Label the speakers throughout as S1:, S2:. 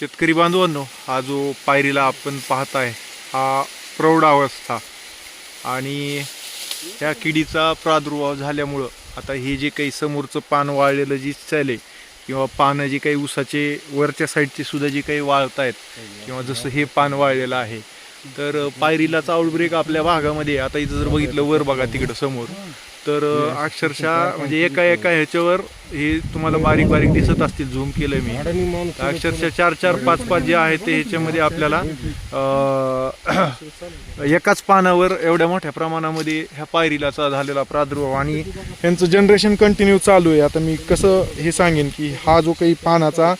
S1: शेतकरी बांधवांनो हा जो पायरीला आपण पाहत आहे हा प्रौढावस्था आणि ह्या किडीचा प्रादुर्भाव झाल्यामुळं आता हे जे काही समोरचं पान वाळलेलं जी चाले किंवा पानं जी काही ऊसाचे वरच्या साईडचे सुद्धा जी काही वाळत आहेत किंवा जसं हे पान वाळलेलं आहे तर पायरीलाचा आउटब्रेक आपल्या भागामध्ये आता इथं जर बघितलं वर बघा तिकडं समोर. तर अक्षरशः म्हणजे एका एका ह्याच्यावर हे तुम्हाला बारीक बारीक दिसत असतील झूम केलं मी. अक्षरशः चार चार पाच पाच जे आहे ते ह्याच्यामध्ये आपल्याला एकाच पानावर एवढ्या मोठ्या प्रमाणामध्ये ह्या पायरीलाचा झालेला प्रादुर्भाव आणि यांचं जनरेशन कंटिन्यू चालू आहे. आता मी कसं हे सांगेन की हा जो काही पानाचा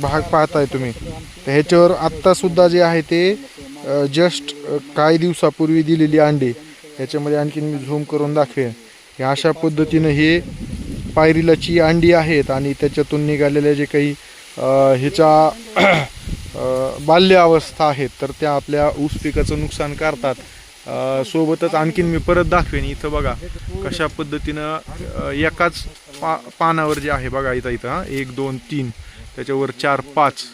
S1: भाग पाहताय तुम्ही तर ह्याच्यावर आत्तासुद्धा जे आहे ते जस्ट काही दिवसापूर्वी दिलेली अंडे ह्याच्यामध्ये आणखीन मी झूम करून दाखवेन. हे अशा पद्धतीनं हे पायरीलाची अंडी आहेत आणि त्याच्यातून निघालेल्या जे काही ह्याच्या बाल्यावस्था आहेत तर त्या आपल्या ऊस पिकाचं नुकसान करतात. सोबतच आणखीन मी परत दाखवेन इथं बघा कशा पद्धतीनं एकाच पा पानावर जे आहे बघा इथं इथं एक दोन तीन त्याच्यावर चार पाच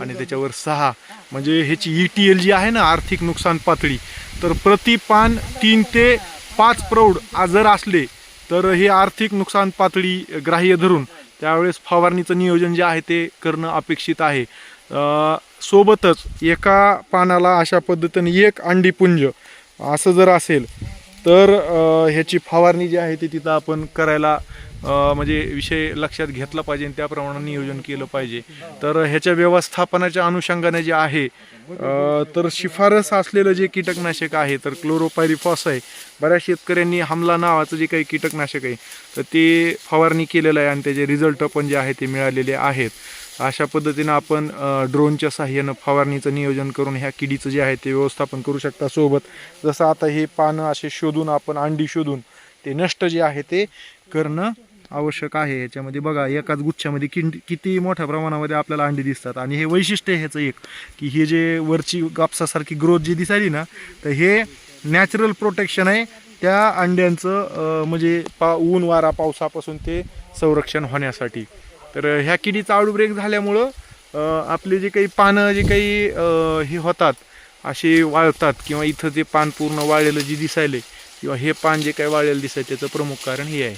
S1: आणि त्याच्यावर सहा. म्हणजे ह्याची ई टी एल जी आहे ना आर्थिक नुकसान पातळी तर प्रति पान तीन ते पाच प्रौढ जर असले तर हे आर्थिक नुकसान पातळी ग्राह्य धरून त्यावेळेस फवारणीचं नियोजन जे आहे ते करणं अपेक्षित आहे. सोबतच एका पानाला अशा पद्धतीने एक अंडीपुंज असं जर असेल तर ह्याची फवारणी जी आहे ती तिथं आपण करायला म्हणजे विषय लक्षात घेतला पाहिजे आणि त्याप्रमाणे नियोजन केलं पाहिजे. तर ह्याच्या व्यवस्थापनाच्या अनुषंगाने जे आहे तर शिफारस असलेलं जे कीटकनाशक आहे तर क्लोरोपायरिफॉस आहे. बऱ्याच शेतकऱ्यांनी हमला नावाचं जे काही कीटकनाशक आहे तर ते फवारणी केलेलं आहे आणि त्याचे रिझल्ट पण जे आहे ते मिळालेले आहेत. अशा पद्धतीनं आपण ड्रोनच्या साह्यानं फवारणीचं नियोजन करून ह्या किडीचं जे आहे ते व्यवस्थापन करू शकता सोबत. जसं आता हे पानं असे शोधून आपण अंडी शोधून ते नष्ट जे आहे ते करणं आवश्यक आहे. याच्यामध्ये बघा एकाच गुच्छामध्ये किंड किती मोठ्या प्रमाणामध्ये आपल्याला अंडी दिसतात. आणि हे वैशिष्ट्य आहे ह्याचं एक की हे जे वरची कापसासारखी ग्रोथ जी दिसायली ना तर हे नॅचरल प्रोटेक्शन आहे. त्या अंड्यांचं म्हणजे पा ऊन वारा पावसापासून ते संरक्षण होण्यासाठी. तर ह्या किडीचा आउटब्रेक झाल्यामुळं आपले जे काही पानं जे काही हे होतात असे वाळतात किंवा इथं जे पान पूर्ण वाळलेलं जे दिसायले किंवा हे पान जे काही वाळलेलं दिसायचं त्याचं प्रमुख कारण हे आहे.